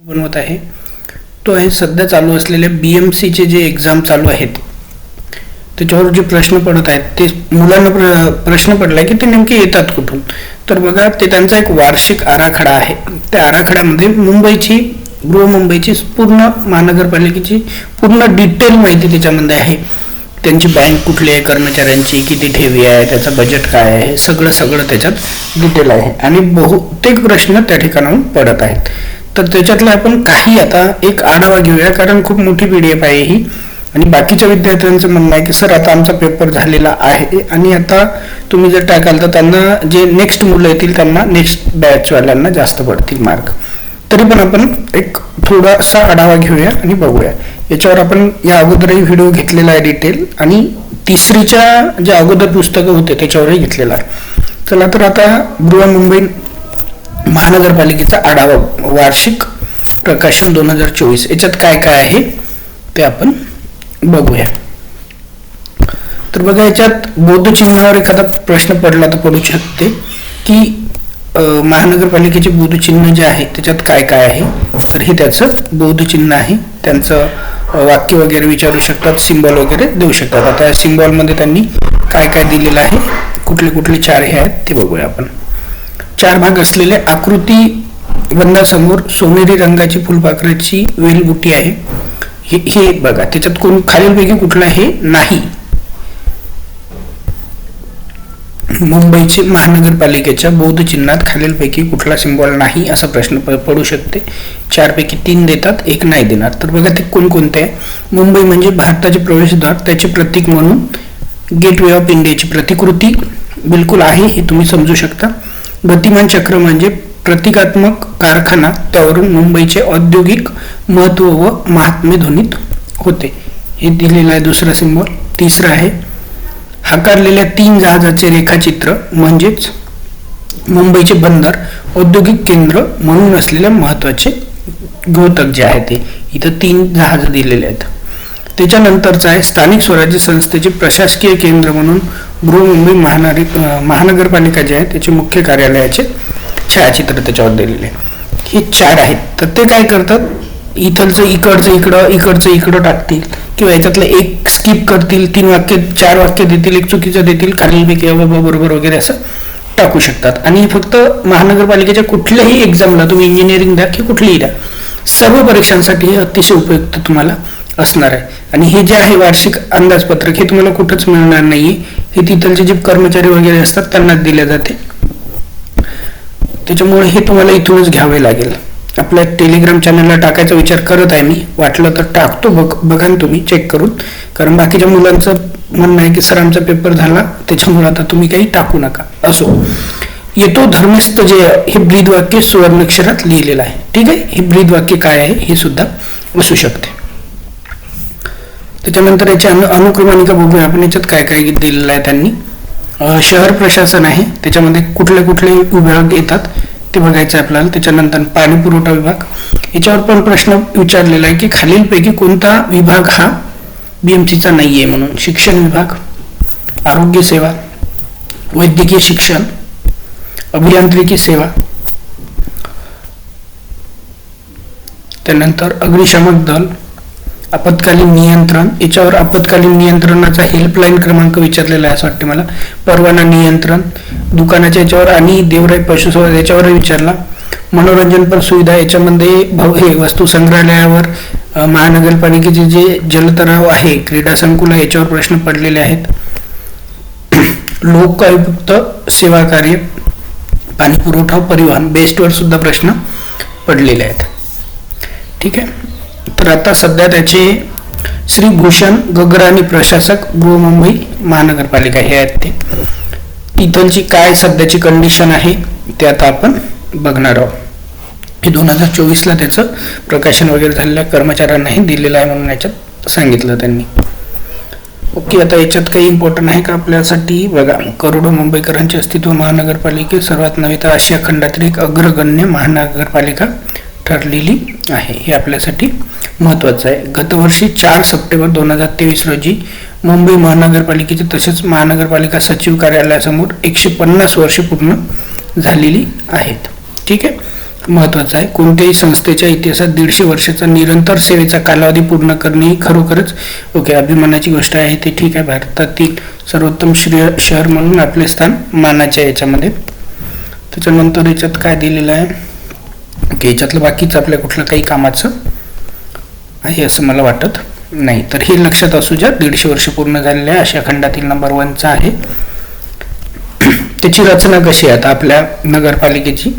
बनवत आहे. तो आहे सध्या चालू असलेल्या बी एम सीचे जे एक्झाम चालू आहेत त्याच्यावर जे प्रश्न पडत आहेत ते मुलांना प्र प्रश्न पडला की ते नेमके येतात कुठून? तर बघा ते त्यांचा एक वार्षिक आराखडा आहे. त्या आराखड्यामध्ये मुंबईची गृहमुंबईची पूर्ण महानगरपालिकेची पूर्ण डिटेल माहिती त्याच्यामध्ये आहे. त्यांची बँक कुठली आहे कर्मचाऱ्यांची किती ठेवी आहे त्याचं बजेट काय आहे सगळं सगळं त्याच्यात डिटेल आहे. आणि बहुतेक प्रश्न त्या ठिकाणाहून पडत आहेत. तर त्याच्यातला आपण काही आता एक आढावा घेऊया कारण खूप मोठी पी डी एफ आहे ही. आणि बाकीच्या विद्यार्थ्यांचं म्हणणं आहे की सर आता आमचा पेपर झालेला आहे आणि आता तुम्ही जर टाकाल तर त्यांना जे नेक्स्ट मुलं येतील त्यांना नेक्स्ट बॅचवाल्यांना जास्त पडतील मार्क तरी पण आपण एक थोडासा आढावा घेऊया आणि बघूया. याच्यावर आपण या अगोदरही व्हिडिओ घेतलेला आहे डिटेल आणि तिसरीच्या ज्या अगोदर पुस्तकं होते त्याच्यावरही घेतलेला आहे. चला तर आता बृहमुंबई महानगरपालिकेचा आढावा वार्षिक प्रकाशन दोन हजार चोवीस. याच्यात काय काय आहे ते आपण बघूया. तर बघा याच्यात बौद्ध चिन्हावर एखादा प्रश्न पडला तर पडू शकते की महानगरपालिकेचे बौद्ध चिन्ह जे आहे त्याच्यात काय काय आहे? तर हे त्याचं बौद्ध चिन्ह आहे. त्यांचं वाक्य वगैरे विचारू शकतात सिम्बॉल वगैरे देऊ शकतात. आता या सिम्बॉलमध्ये त्यांनी काय काय दिलेलं आहे? कुठले कुठले चार हे आहेत ते बघूया आपण. चार भाग असलेले आकृती वंदासमोर सोनेरी रंगाची फुलपाखराची वेलबुटी आहे. हे हे बघा त्याच्यात कोण खालीलपैकी कुठला हे नाही. मुंबईचे महानगरपालिकेच्या बौद्ध चिन्हात खालीलपैकी कुठला सिम्बॉल नाही असा प्रश्न प- पडू शकते. चारपैकी तीन देतात एक नाही देणार. तर बघा ते कोणकोणते आहे. मुंबई म्हणजे भारताचे प्रवेशद्वार त्याचे प्रतीक म्हणून गेट वे ऑफ इंडियाची प्रतिकृती बिलकुल आहे हे तुम्ही समजू शकता. गतिमान चक्र म्हणजे प्रतिकात्मक कारखाना त्यावरून मुंबईचे औद्योगिक महत्त्व व महात्म्य ध्वनीत होते. हे दिलेलं आहे दुसरा सिंबॉल तिसरं आहे हाकारलेल्या तीन जहाजाचे रेखाचित्र म्हणजेच मुंबईचे बंदर औद्योगिक केंद्र म्हणून असलेले महत्त्वाचे घोतक जे आहे ते. इथं तीन जहाज दिलेले आहेत. त्याच्यानंतरचं आहे स्थानिक स्वराज्य संस्थेचे प्रशासकीय केंद्र म्हणून बृहमुंबई महानगर महानगरपालिका जे आहे त्याचे मुख्य कार्यालयाचे छायाचित्र त्याच्यावर दिलेले आहे. हे चार आहेत. तर ते काय करतात? इथलचं इकडचं इकडं इकडचं इकडं टाकतील किंवा याच्यातलं एक स्किप करतील तीन वाक्य चार वाक्य देतील एक चुकीचं देतील खालीलपैकी बाबा बरोबर वगैरे असं टाकू शकतात. आणि फक्त महानगरपालिकेच्या कुठल्याही एक्झामला तुम्ही इंजिनिअरिंग द्या की कुठलीही द्या. सर्व परीक्षांसाठी हे अतिशय उपयुक्त तुम्हाला असणार आहे. आणि हे जे आहे वार्षिक अंदाजपत्रक हे तुम्हाला कुठंच मिळणार नाहीये. हे तिथलचे जे कर्मचारी वगैरे असतात त्यांना दिले जाते. त्याच्यामुळे हे तुम्हाला इथूनच घ्यावे लागेल. आपल्या टेलिग्राम चॅनलला टाकायचा विचार करत आहे मी. वाटलं तर टाकतो बघ बघा तुम्ही चेक करून. कारण बाकीच्या मुलांचं म्हणणं आहे की सर आमचा पेपर झाला. त्याच्यामुळे आता तुम्ही काही टाकू नका. असो. येतो धर्मस्थ जे हे ब्रीद वाक्य सुवर्णक्षरात लिहिलेलं आहे. ठीक आहे? हे ब्रीद वाक्य काय आहे? हे सुद्धा असू शकते. त्याच्यानंतर याची अनु अनुक्रमणिका बघूया. आपण याच्यात काय काय दिलेलं आहे त्यांनी. शहर प्रशासन आहे. त्याच्यामध्ये कुठले कुठले विभाग येतात ते बघायचं आहे आपल्याला. त्याच्यानंतर पाणी पुरवठा विभाग. याच्यावर पण प्रश्न विचारलेला आहे की खालीलपैकी कोणता विभाग हा बीएमसीचा नाही आहे म्हणून. शिक्षण विभाग आरोग्य सेवा वैद्यकीय शिक्षण अभियांत्रिकी सेवा त्यानंतर अग्निशामक दल आपत्कालीन नियंत्रण याच्यावर आपत्कालीन नियंत्रणाचा हेल्पलाईन क्रमांक विचारलेला आहे असं वाटते मला. परवाना नियंत्रण दुकानाच्या याच्यावर आणि देवराई पशुसंवर्धन याच्यावरही विचारला. मनोरंजनपर सुविधा याच्यामध्ये भव हे वस्तू संग्रहालयावर महानगरपालिकेचे जे जलतराव आहे क्रीडा संकुल आहे याच्यावर प्रश्न पडलेले आहेत. लोकायुक्त सेवा कार्य पाणी पुरवठा परिवहन बेस्टवर सुद्धा प्रश्न पडलेले आहेत. ठीक आहे? तर आता सध्या त्याचे श्री भूषण गगराणी प्रशासक बृहमुंबई महानगरपालिका हे आहेत ते. इथलची काय सध्याची कंडिशन आहे ते आता आपण बघणार आहोत. हे दोन हजार चोवीसला त्याचं प्रकाशन वगैरे झालेल्या कर्मचाऱ्यांनाही दिलेलं आहे म्हणून याच्यात सांगितलं त्यांनी. ओके आता याच्यात काही इम्पॉर्टंट आहे का आपल्यासाठी? बघा करोडो मुंबईकरांचे अस्तित्व महानगरपालिके सर्वात नव्हे तर आशिया खंडातील एक अग्रगण्य महानगरपालिका ठरलेली आहे. हे आपल्यासाठी महत्त्वाचं आहे. गतवर्षी चार सप्टेंबर दोन हजार तेवीस रोजी मुंबई महानगरपालिकेचे तसेच महानगरपालिका सचिव कार्यालयासमोर एकशे पन्नास वर्षे पूर्ण झालेली आहेत. ठीक आहे? महत्वाचं आहे. कोणत्याही संस्थेच्या इतिहासात दीडशे वर्षाचा निरंतर सेवेचा कालावधी पूर्ण करणे ही खरोखरच ओके अभिमानाची गोष्ट आहे. ते ठीक आहे. भारतातील सर्वोत्तम श्रेय शहर म्हणून आपले स्थान मानाचे आहे याच्यामध्ये. त्याच्यानंतर याच्यात काय दिलेलं आहे? ओके याच्यातलं बाकीचं आपल्या कुठलं काही कामाचं? आहे असं मला वाटत नाही. तर हे लक्षात असू द्या दीडशे वर्ष पूर्ण झालेले अशा खंडातील नंबर वनचा आहे. त्याची रचना कशी आहे? आता आपल्या नगरपालिकेची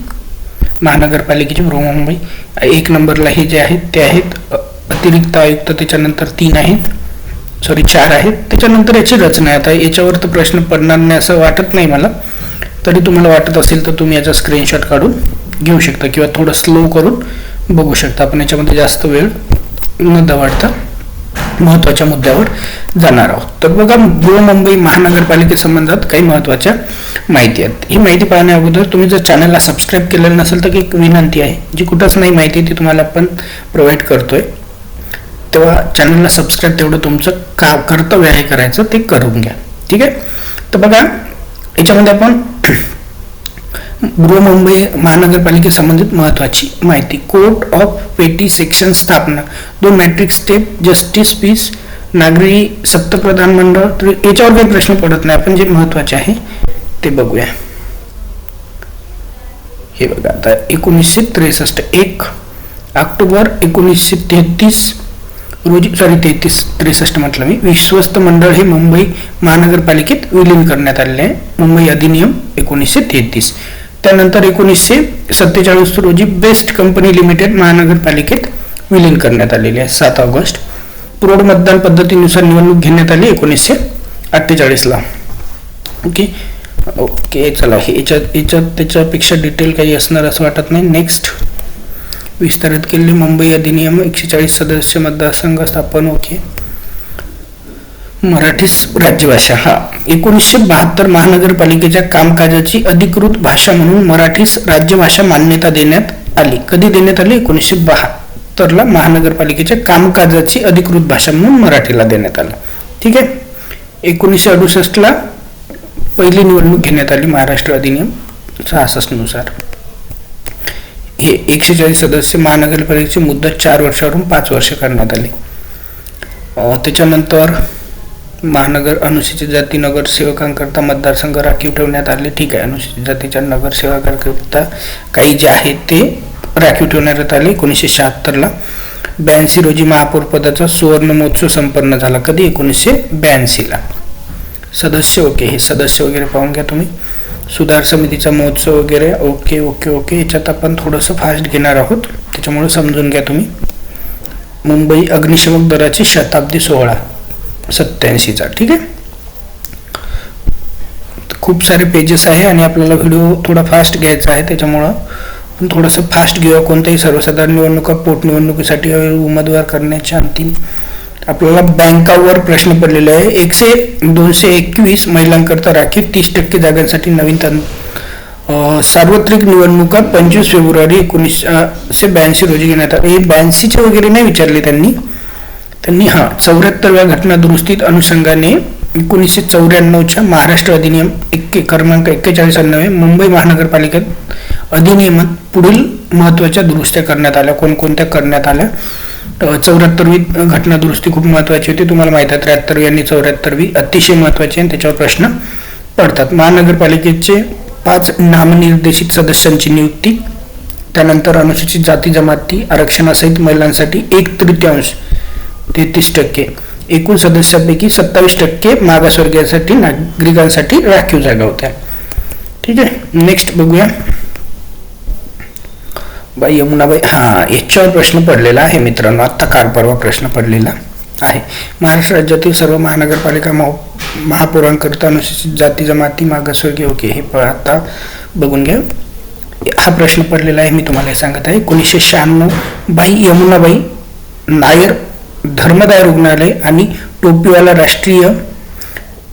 महानगरपालिकेची बृहमुंबई एक नंबरला हे जे आहेत ते आहेत अतिरिक्त आयुक्त त्याच्यानंतर तीन आहेत सॉरी चार आहेत. त्याच्यानंतर याची रचना आहे. आता याच्यावर तर प्रश्न पडणार नाही असं वाटत नाही मला. तरी तुम्हाला वाटत असेल तर तुम्ही याचा स्क्रीनशॉट काढून घेऊ शकता किंवा थोडं स्लो करून बघू शकता. आपण याच्यामध्ये जास्त वेळ न दवाडता महत्त्वाच्या मुद्द्यावर जाणार आहोत. तर बघा मुंबई महानगरपालिकेसंबंधात काही महत्त्वाच्या माहिती आहेत. ही माहिती पाहण्या अगोदर तुम्ही जर चॅनलला सबस्क्राईब केलेलं नसेल तर एक विनंती आहे जी कुठंच नाही माहिती ती तुम्हाला आपण प्रोव्हाइड करतोय. तेव्हा चॅनलला सबस्क्राईब तेवढं तुमचं का कर्तव्य आहे करायचं ते करून घ्या. ठीक आहे? तर बघा याच्यामध्ये आपण बृहमुंबई महानगरपालिकेसंबंधित महत्त्वाची माहिती. कोर्ट ऑफ पेटी सेक्शन स्थापना. दोन मॅट्रिक स्टेप जस्टिस पीस नागरी सप्तप्रधान मंडळ. तर याच्यावर काही प्रश्न पडत नाही. आपण जे महत्त्वाचे आहे ते बघूया. हे बघा आता एकोणीसशे त्रेसष्ट एक ऑक्टोबर एकोणीसशे तेहतीस रोजी सॉरी तेहतीस त्रेसष्ट म्हटलं मी. विश्वस्त मंडळ हे मुंबई महानगरपालिकेत विलीन करण्यात आलेले आहे. मुंबई अधिनियम एकोणीसशे तेहतीस. त्यानंतर एकोणीसशे सत्तेचाळीस रोजी बेस्ट कंपनी लिमिटेड महानगरपालिकेत विलीन करण्यात आलेले आहे सात ऑगस्ट. प्रौढ मतदान पद्धतीनुसार निवडणूक घेण्यात आली एकोणीसशे अठ्ठेचाळीसला. ओके? ओके चला हे याच्यात याच्यात त्याच्यापेक्षा डिटेल काही असणार असं वाटत नाही. नेक्स्ट. विस्तारित केलेली मुंबई अधिनियम एकशे चाळीस सदस्य मतदारसंघ स्थापन ओके. मराठी राज्यभाषा. हा. एकोणीसशे बहात्तर महानगरपालिकेच्या कामकाजाची अधिकृत भाषा म्हणून मराठीस राज्यभाषा मान्यता देण्यात आली. कधी देण्यात आली? एकोणीसशे बहात्तरला महानगरपालिकेच्या कामकाजाची अधिकृत भाषा म्हणून मराठीला देण्यात आलं. ठीक आहे? एकोणीसशे अडुसष्टला पहिली निवडणूक घेण्यात आली महाराष्ट्र अधिनियम सहासष्टनुसार. हे एकशे चाळीस सदस्य महानगरपालिकेची मुदत चार वर्षावरून पाच वर्ष करण्यात आली. त्याच्यानंतर महानगर अनुसूचित जाती नगरसेवकांकरता मतदारसंघ राखीव ठेवण्यात आले. ठीक आहे अनुसूचित जातीच्या नगरसेवकांकरता काही जे आहेत ते राखीव ठेवण्यात आले. एकोणीसशे शहात्तरला ब्याऐंशी रोजी महापौर पदाचा सुवर्ण महोत्सव संपन्न झाला. कधी? एकोणीसशे ब्याऐंशीला सदस्य ओके हे सदस्य वगैरे पाहून घ्या तुम्ही. सुधार समितीचा महोत्सव वगैरे ओके ओके ओके. याच्यात आपण थोडंसं फास्ट घेणार आहोत. त्याच्यामुळे समजून घ्या तुम्ही. मुंबई अग्निशमक दलाची शताब्दी सोहळा. सत्याऐंशीचा ठीक आहे? खूप सारे पेजेस आहे आणि आपल्याला व्हिडिओ थोडा फास्ट घ्यायचा आहे त्याच्यामुळं पण थोडंसं फास्ट घेऊया. कोणत्याही सर्वसाधारण निवडणुका पोटनिवडणुकीसाठी उमेदवार करण्याच्या अंतिम आपल्याला बँकावर प्रश्न पडलेला आहे. एकशे दोनशे एकवीस महिलांकरता राखीव तीस टक्के जागांसाठी नवीन तंत्र सार्वत्रिक निवडणुका पंचवीस फेब्रुवारी एकोणीसशे ब्याऐंशी रोजी घेण्यात आली हे ब्याऐंशीचे वगैरे नाही विचारले त्यांनी. त्यांनी हा चौऱ्याहत्तरव्या घटना दुरुस्तीत अनुषंगाने एकोणीसशे चौऱ्याण्णवच्या महाराष्ट्र अधिनियम एक्के क्रमांक एक्केचाळीस अन्नवे मुंबई महानगरपालिकेत अधिनियमात पुढील महत्त्वाच्या दुरुस्त्या करण्यात आल्या. कोणकोणत्या करण्यात आल्या? चौऱ्याहत्तरवी घटना दुरुस्ती खूप महत्वाची होती. तुम्हाला माहिती आहे त्र्याहत्तरवी आणि चौऱ्याहत्तरवी अतिशय महत्वाची आणि त्याच्यावर प्रश्न पडतात. महानगरपालिकेचे पाच नामनिर्देशित सदस्यांची नियुक्ती त्यानंतर अनुसूचित जाती जमाती आरक्षणासहित महिलांसाठी एक तृतीयांश तेहतीस टक्के. एकूण सदस्यांपैकी सत्तावीस टक्के मागासवर्गीयांसाठी नागरिकांसाठी राखीव जागा होत्या. ठीक आहे नेक्स्ट बघूया. बाई यमुनाबाई हा याच्यावर प्रश्न पडलेला आहे मित्रांनो. आत्ता काल परवा प्रश्न पडलेला आहे. महाराष्ट्र राज्यातील सर्व महानगरपालिका महापौरांकरिता अनुसूचित जाती जमाती मागासवर्गीय ओके हे आता बघून घ्या. हा प्रश्न पडलेला आहे मी तुम्हाला हे सांगत आहे. एकोणीसशे शहाण्णव बाई यमुनाबाई नायर धर्मदाय रुग्णालय आणि टोपीवाला राष्ट्रीय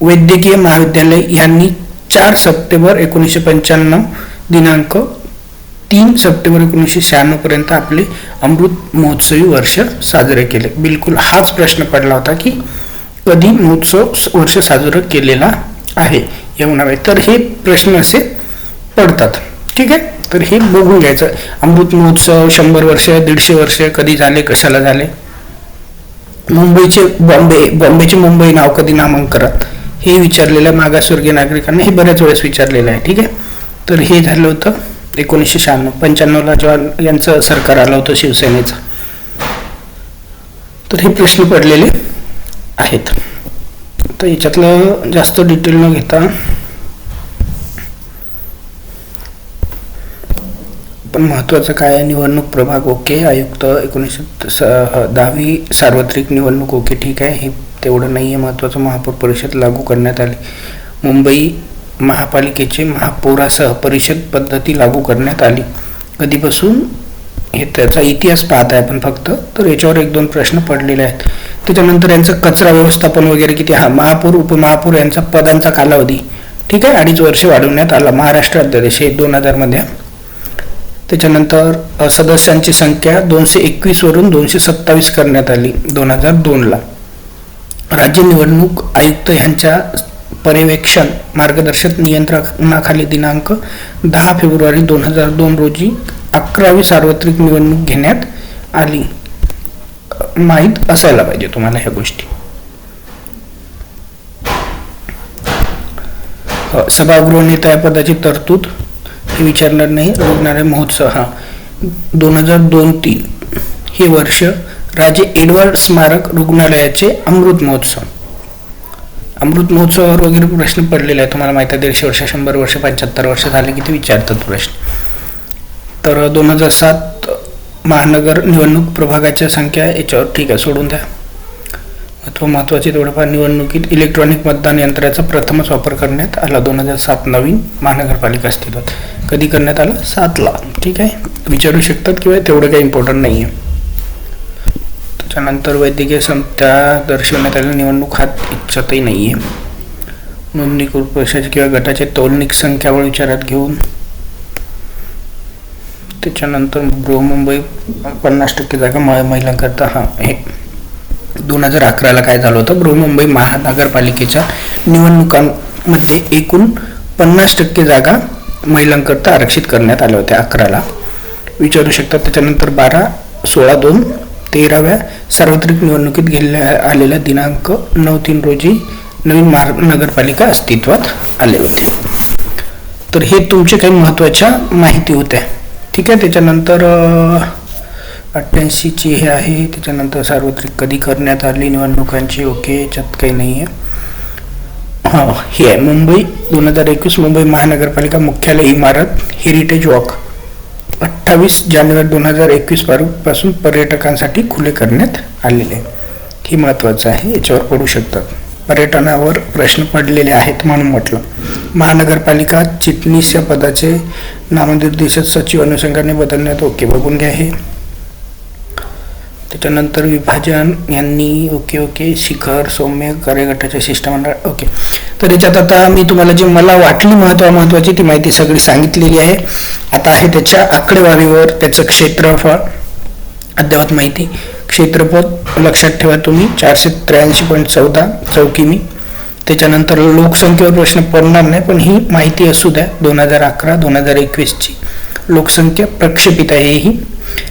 वैद्यकीय महाविद्यालय यांनी चार सप्टेंबर एकोणीसशे पंच्याण्णव दिनांक तीन सप्टेंबर एकोणीसशे शहाण्णव पर्यंत आपले अमृत महोत्सवी वर्ष साजरे केले. बिलकुल हाच प्रश्न पडला होता की कधी महोत्सव वर्ष साजरं केलेला आहे? यमुनाबाई तर हे प्रश्न असे पडतात. ठीक आहे? तर हे बघून घ्यायचं. अमृत महोत्सव शंभर वर्ष दीडशे वर्ष कधी झाले कशाला झाले? मुंबईचे बॉम्बे बॉम्बेचे मुंबई नाव कधी नामांकरात हे विचारलेलं मागासवर्गीय नागरिकांना हे बऱ्याच वेळेस विचारलेलं आहे ठीक आहे? तर हे झालं होतं एकोणीसशे शहाण्णव पंच्याण्णवला जेव्हा यांचं सरकार आलं होतं शिवसेनेचं. तर हे प्रश्न पडलेले आहेत. तर याच्यातलं जास्त डिटेल न घेता पण महत्त्वाचं काय आहे? निवडणूक प्रभाग ओके आयुक्त एकोणीसशे स दहावी सार्वत्रिक निवडणूक ओके ठीक आहे. हे तेवढं नाही आहे महत्त्वाचं. महापौर परिषद लागू करण्यात आली. मुंबई महापालिकेचे महापौरासह परिषद पद्धती लागू करण्यात आली. कधीपासून? हे त्याचा इतिहास पाहत आहे आपण फक्त. तर याच्यावर एक दोन प्रश्न पडलेले आहेत. त्याच्यानंतर यांचं कचरा व्यवस्थापन वगैरे किती? हा महापौर उपमहापौर यांचा पदांचा कालावधी ठीक आहे? अडीच वर्ष वाढवण्यात आला. महाराष्ट्र अध्यादेश हे दोन हजारमध्ये त्याच्यानंतर सदस्यांची संख्या दोनशे एकवीसवरून दोनशे सत्तावीस करण्यात आली दोन हजार दोनला. राज्य निवडणूक आयुक्त यांच्या पर्यवेक्षण मार्गदर्शक नियंत्रणाखाली दिनांक दहा फेब्रुवारी दोन हजार दोन रोजी अकरावी सार्वत्रिक निवडणूक घेण्यात आली. माहीत असायला पाहिजे तुम्हाला ह्या गोष्टी. सभागृह नेता या पदाची तरतूद विचारणार नाही रुग्णालय महोत्सव हा. दोन हजार दोन तीन. हे वर्ष राजे एडवर्ड स्मारक रुग्णालयाचे अमृत महोत्सव. अमृत महोत्सवावर वगैरे प्रश्न पडलेले आहे तुम्हाला माहिती आहे दीडशे वर्ष शंभर वर्ष पंच्याहत्तर वर्ष झाले की ते विचारतात प्रश्न. तर दोन हजार सात महानगर निवडणूक प्रभागाच्या संख्या याच्यावर ठीक आहे सोडून द्या. तो महत्त्वाची थोडंफार निवडणुकीत इलेक्ट्रॉनिक मतदान यंत्राचा प्रथमच वापर करण्यात आला दोन हजार सात नवीन महानगरपालिका अस्तित्वात. कधी करण्यात आलं? सातला. ठीक आहे? विचारू शकतात किंवा तेवढं काही इम्पॉर्टंट नाही आहे त्याच्यानंतर वैद्यकीय संस्था दर्शवण्यात आलेल्या निवडणूक हात इच्छातही नाही आहे नोंदणीकृत पक्षाचे किंवा गटाचे तौलनिक संख्यावर विचारात घेऊन त्याच्यानंतर बृहमुंबई पन्नास टक्के जागा महिलांकरता हा हे. दोन हजार अकराला काय झालं होतं? बृहमुंबई महानगरपालिकेच्या निवडणुकांमध्ये एकूण पन्नास टक्के जागा महिलांकरता आरक्षित करण्यात आल्या होत्या अकराला. विचारू शकतात त्याच्यानंतर बारा सोळा दोन तेराव्या सार्वत्रिक निवडणुकीत गेल्या आलेल्या दिनांक नऊ तीन रोजी नवीन महानगरपालिका अस्तित्वात आले होते. तर हे तुमचे काही महत्त्वाच्या माहिती होत्या. ठीक आहे त्याच्यानंतर अठ्ठ्याऐंशीची हे आहे. त्याच्यानंतर सार्वत्रिक कधी करण्यात आली निवडणुकांची? ओके याच्यात काही नाही आहे हे आहे मुंबई दोन हजार एकवीस मुंबई महानगरपालिका मुख्यालय इमारत हेरिटेज वॉक अठ्ठावीस जानेवारी दोन हजार एकवीसपासून पर्यटकांसाठी खुले करण्यात आलेले हे महत्त्वाचं आहे याच्यावर पडू शकतात पर्यटनावर प्रश्न पडलेले आहेत म्हणून म्हटलं. महानगरपालिका चिटणीस या पदाचे नामनिर्देशक सचिव अनुषंगाने बदलण्यात ओके. बघून घ्या हे. त्याच्यानंतर विभाजन यांनी ओके ओके शिखर सौम्य कार्यगटाच्या शिष्टमंडळ ओके. तर याच्यात आता मी तुम्हाला जे मला वाटली महत्वा महत्वाची ती माहिती सगळी सांगितलेली आहे. आता आहे त्याच्या आकडेवारीवर त्याचं क्षेत्रफळ अद्ययावत माहिती. क्षेत्रफळ लक्षात ठेवा तुम्ही चारशे त्र्याऐंशी पॉईंट चौदा चौकिमी त्याच्यानंतर लोकसंख्येवर प्रश्न पडणार नाही पण ही माहिती असू द्या दोन हजार अकरा दोन हजार एकवीसची. लोकसंख्या प्रक्षेपित आहे ही.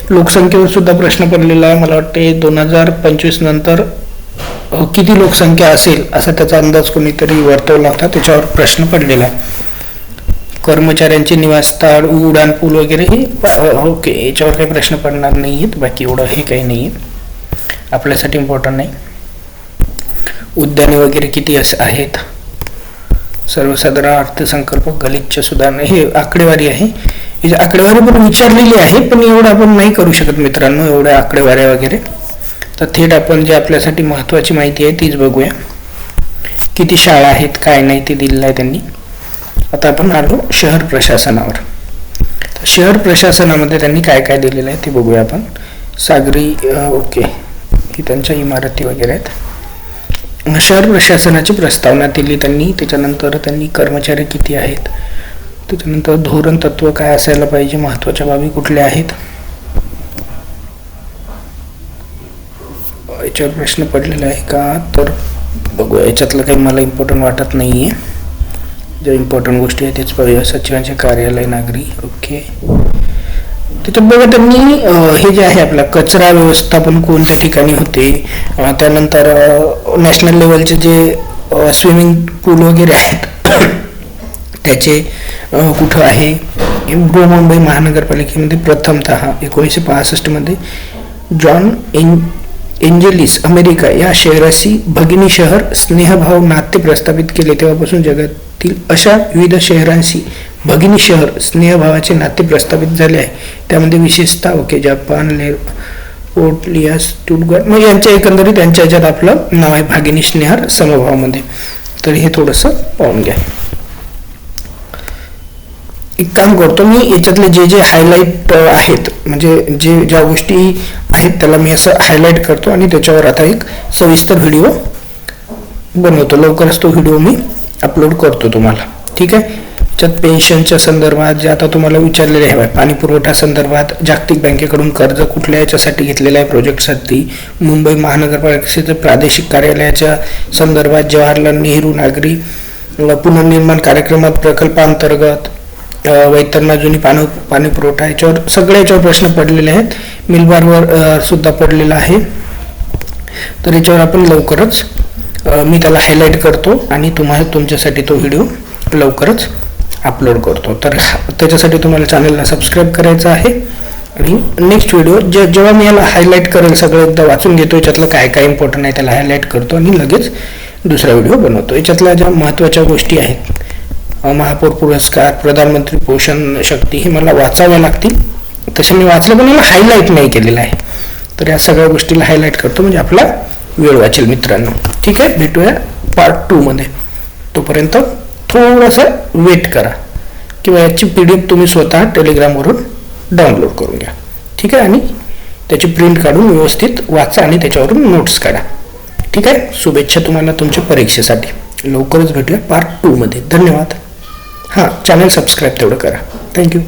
लोकसंख्येवर सुद्धा प्रश्न पडलेला आहे. मला वाटते दोन हजार पंचवीस नंतर किती लोकसंख्या असेल असा त्याचा अंदाज कोणीतरी वर्तवला होता. त्याच्यावर प्रश्न पडलेला आहे. कर्मचाऱ्यांचे निवासस्थळ उड्डाण पूल वगैरे हे ओके याच्यावर काही प्रश्न पडणार नाही आहेत बाकी एवढं हे काही नाही आहे आपल्यासाठी इम्पॉर्टंट नाही. उद्याने वगैरे किती असे आहेत? सर्वसाधारण अर्थसंकल्प गलिच्छ सुधारणा हे आकडेवारी आहे. आकडेवारी पण विचारलेली आहे पण एवढं आपण नाही करू शकत मित्रांनो एवढ्या आकडेवाऱ्या वगैरे. तर थेट आपण जे आपल्यासाठी महत्त्वाची माहिती आहे तीच बघूया. किती शाळा आहेत काय नाही ते दिलेलं आहे त्यांनी. आता आपण आलो शहर प्रशासनावर. शहर प्रशासनामध्ये त्यांनी काय काय दिलेलं आहे ते बघूया आपण. सागरी ओके. ही त्यांच्या इमारती वगैरे आहेत. शहर प्रशासनाची प्रस्तावना दिली त्यांनी त्याच्यानंतर त्यांनी कर्मचारी किती आहेत त्याच्यानंतर धोरण तत्व काय असायला पाहिजे महत्त्वाच्या बाबी कुठल्या आहेत? याच्यावर प्रश्न पडलेला आहे का? तर बघूया याच्यातलं काही मला इम्पॉर्टंट वाटत नाही आहे ज्या इम्पॉर्टंट गोष्टी आहेत तेच पाहूया. सचिवांचे कार्यालय नागरी. ओके. त्याच्यात बघा त्यांनी हे जे आहे आपला कचरा व्यवस्थापन कोणत्या ठिकाणी होते? त्यानंतर नॅशनल लेवलचे जे स्विमिंग पूल वगैरे आहेत त्याचे कुठं आहे? बृहमुंबई महानगरपालिकेमध्ये प्रथमत एकोणीसशे पासष्टमध्ये जॉन एन एंजेलिस अमेरिका या शहराशी भगिनी शहर स्नेहभाव नाते प्रस्थापित केले. तेव्हापासून जगातील अशा विविध शहरांशी भगिनी शहर स्नेहभावाचे नाते प्रस्थापित झाले आहे. त्यामध्ये विशेषतः ओके जपान ले पोर्टलिया स्टुटगर्ट मग यांच्या एकंदरीत त्यांच्या ह्याच्यात आपलं नाव आहे भागिनी स्नेहर समभावामध्ये. तर हे थोडंसं पाहून घ्या. एक काम करतो मी याच्यातले जे जे हायलाईट आहेत म्हणजे जे ज्या गोष्टी आहेत त्याला मी असं हायलाईट करतो आणि त्याच्यावर आता एक सविस्तर व्हिडिओ बनवतो. लवकरच तो व्हिडिओ मी अपलोड करतो तुम्हाला. ठीक आहे? त्यात पेन्शनच्या संदर्भात जे आता तुम्हाला विचारलेले आहे पाणी पुरवठा संदर्भात जागतिक बँकेकडून कर्ज कुठल्या याच्यासाठी घेतलेलं आहे प्रोजेक्टसाठी मुंबई महानगरपालिकेच्या प्रादेशिक कार्यालयाच्या संदर्भात जवाहरलाल नेहरू नागरी पुनर्निर्माण कार्यक्रमात प्रकल्पांतर्गत वैतरणा जुनी पाणी पाणी पुरवठा याच्यावर सगळ्या याच्यावर प्रश्न पडलेले आहेत. मिलबारवर सुद्धा पडलेला आहे. तर याच्यावर आपण लवकरच मी त्याला हायलाईट करतो आणि तुम्हाला तुमच्यासाठी तो व्हिडिओ लवकरच अपलोड करतो. तर त्याच्यासाठी तुम्हाला चॅनलला सबस्क्राईब करायचं आहे. आणि नेक्स्ट व्हिडिओ जे जेव्हा मी याला हायलाईट करेल सगळं एकदा वाचून घेतो याच्यातलं काय काय इम्पॉर्टंट आहे त्याला हायलाईट करतो आणि लगेच दुसरा व्हिडिओ बनवतो. याच्यातल्या ज्या महत्त्वाच्या गोष्टी आहेत महापौर पुरस्कार प्रधानमंत्री पोषण शक्ती हे मला वाचाव्या लागतील. तसे मी वाचलं पण मला हायलाईट नाही केलेलं आहे. तर या सगळ्या गोष्टीला हायलाईट करतो म्हणजे आपला वेळ वाचेल मित्रांनो. ठीक आहे? भेटूया पार्ट टूमध्ये तोपर्यंत थोडंसं वेट करा. किंवा याची पी डी एफ तुम्ही स्वतः टेलिग्रामवरून डाउनलोड करून घ्या. ठीक आहे? आणि त्याची प्रिंट काढून व्यवस्थित वाचा आणि त्याच्यावरून नोट्स काढा. ठीक आहे? शुभेच्छा तुम्हाला तुमच्या परीक्षेसाठी. लवकरच भेटूया पार्ट टूमध्ये धन्यवाद. हां चॅनल सबस्क्राईब तेवढं करा. थँक्यू